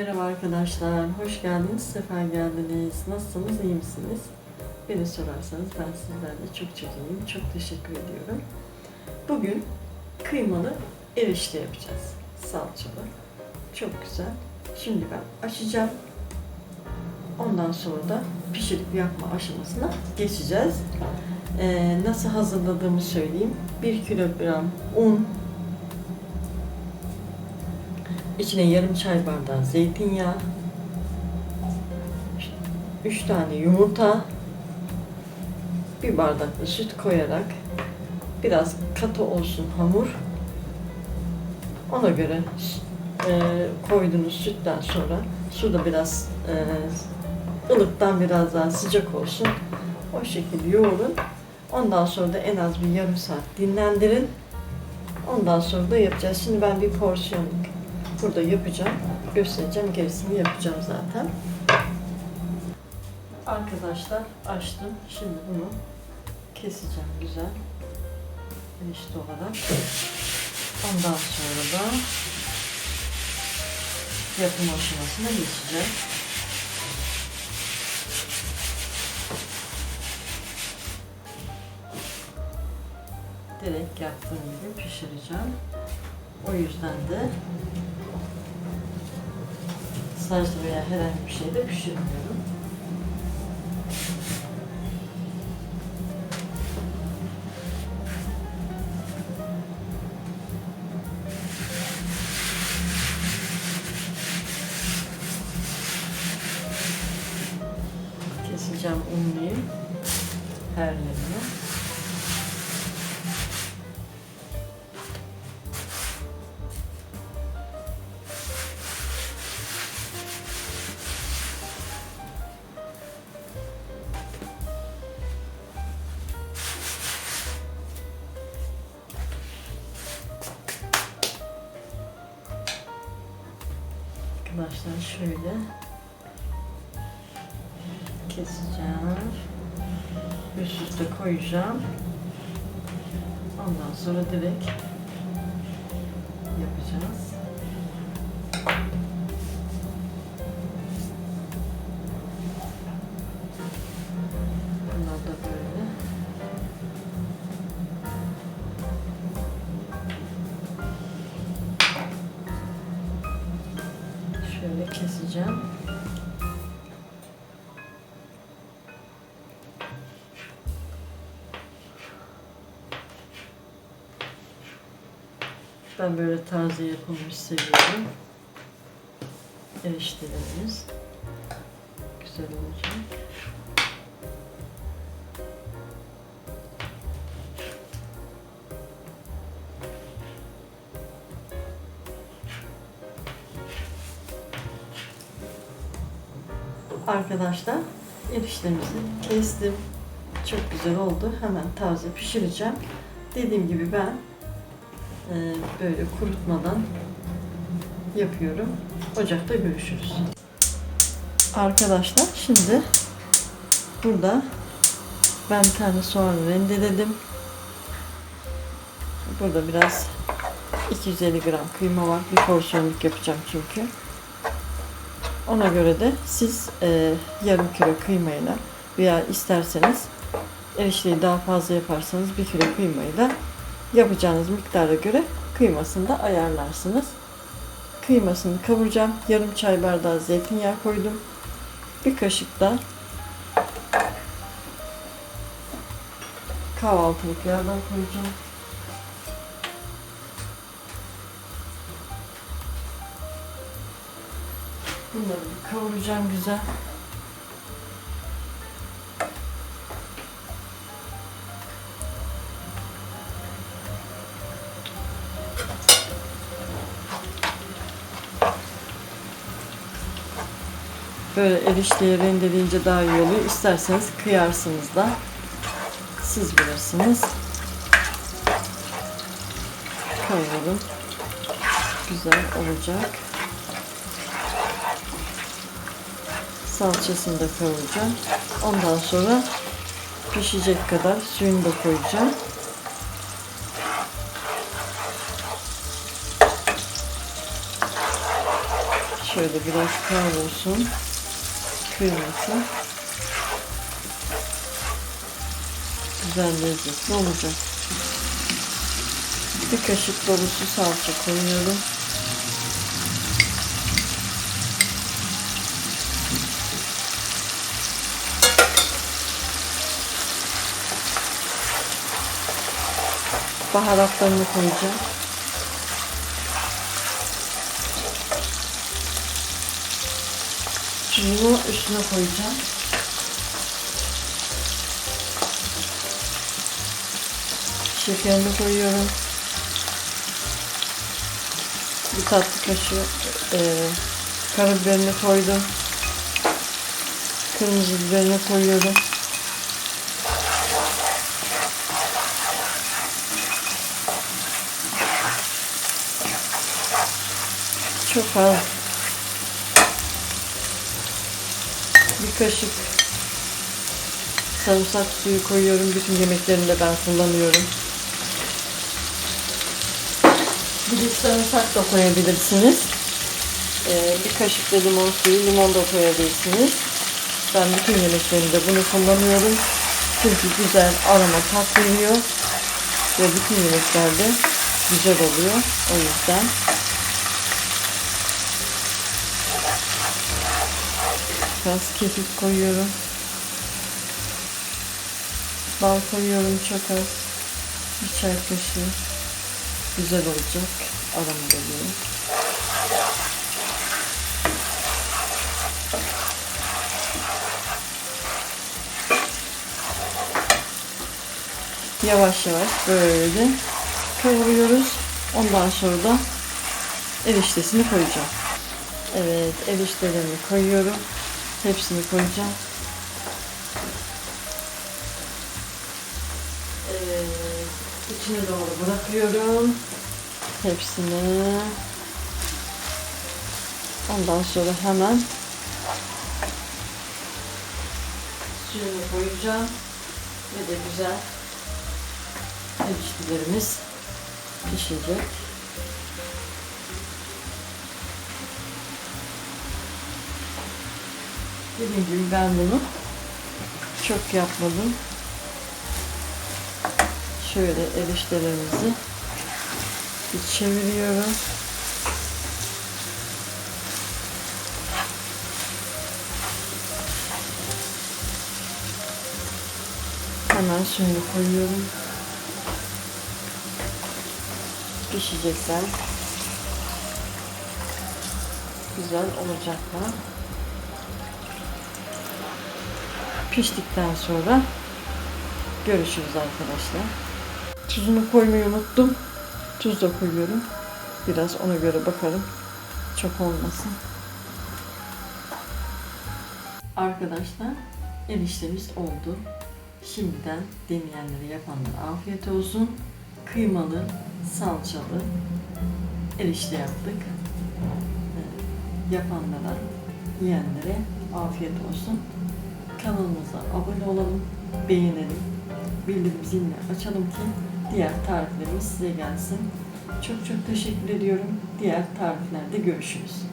Merhaba arkadaşlar, hoş geldiniz, sefer geldiniz. Nasılsınız, iyi misiniz? Beni sorarsanız ben sizlerle çok çok iyiyim, çok teşekkür ediyorum. Bugün kıymalı erişte yapacağız, salçalı. Çok güzel. Şimdi ben açacağım. Ondan sonra da pişirip yapma aşamasına geçeceğiz. Ee, nasıl hazırladığımı söyleyeyim. 1 kilogram un, İçine yarım çay bardağı zeytinyağı, 3 tane yumurta, bir bardak da süt koyarak biraz katı olsun hamur. Ona göre e, koyduğunuz sütten sonra su da biraz e, ılıktan biraz daha sıcak olsun. O şekilde yoğurun. Ondan sonra da en az bir yarım saat dinlendirin. Ondan sonra da yapacağız. Şimdi ben bir porsiyonluk burada yapacağım. Göstereceğim. Gerisini yapacağım zaten. Arkadaşlar açtım. Şimdi bunu keseceğim güzel. Eşit olarak. Ondan sonra da yapım aşamasına geçeceğim. Direkt yaptığım gibi pişireceğim. O yüzden de sacda veya herhangi bir şeyde pişirmiyorum. Keseceğim unluyu her yerine. Arkadaşlar şöyle keseceğim. Üst üste koyacağım. Ondan sonra direkt yapacağız. Şöyle keseceğim. Ben böyle taze yapılmış seviyorum. Eriştelerimiz güzel olacak. Arkadaşlar eriştemizi kestim. Çok güzel oldu. Hemen taze pişireceğim. Dediğim gibi ben e, böyle kurutmadan yapıyorum. Ocakta görüşürüz. Arkadaşlar şimdi burada ben bir tane soğan rendeledim. Burada biraz 250 gram kıyma var. Bir porsiyonluk yapacağım çünkü. Ona göre de siz e, yarım kilo kıymayla veya isterseniz erişteyi daha fazla yaparsanız bir kilo kıymayla yapacağınız miktara göre kıymasını da ayarlarsınız. Kıymasını kavuracağım. Yarım çay bardağı zeytinyağı koydum. Bir kaşık da kahvaltılık yağdan koyacağım. Bunları kavuracağım güzel. Böyle erişteyi rendeleyince daha iyi oluyor. İsterseniz kıyarsınız da. Siz bilirsiniz. Koyalım. Güzel olacak. Salçasını da kavuracağım. Ondan sonra pişecek kadar suyunu da koyacağım. Şöyle biraz kavrulsun. Kıyması. Güzel lezzetli olacak. Bir kaşık dolusu salça koyuyorum. Baharatlarını koyacağım. Tuzunu üstüne koyacağım. Şekerini koyuyorum. Bir tatlı kaşığı e, karabiberini koydum. Kırmızı biberini koyuyorum. Çok az. Bir kaşık sarımsak suyu koyuyorum. Bütün yemeklerimde ben kullanıyorum. Bir sarımsak da koyabilirsiniz. Ee, bir kaşık da limon suyu, limon da koyabilirsiniz. Ben bütün yemeklerimde bunu kullanıyorum. Çünkü güzel aroma tat. Ve bütün yemeklerde güzel oluyor. O yüzden Biraz kekik koyuyorum. Bal koyuyorum çok az. Bir çay kaşığı. Güzel olacak. Aroma geliyor. Yavaş yavaş böyle kavuruyoruz. Ondan sonra da eriştesini koyacağım. Evet, eriştelerimi koyuyorum. Hepsini koyacağım. Evet, içine doğru bırakıyorum. Hepsini. Ondan sonra hemen suyunu koyacağım. Ve de güzel eriştelerimiz pişecek. Dediğim gibi ben bunu çok yapmadım. Şöyle eriştelerimizi bir çeviriyorum. Hemen suyunu koyuyorum. Pişecekler. Güzel olacaklar. Piştikten sonra görüşürüz arkadaşlar. Tuzunu koymayı unuttum. Tuz da koyuyorum. Biraz ona göre bakarım. Çok olmasın. Arkadaşlar eriştemiz oldu. Şimdiden deneyenlere yapanlara afiyet olsun. Kıymalı, salçalı erişte yaptık. Ee, Yapanlara, yiyenlere afiyet olsun. Kanalımıza abone olalım, beğenelim, bildirim zilini açalım ki diğer tariflerimiz size gelsin. Çok çok teşekkür ediyorum. Diğer tariflerde görüşürüz.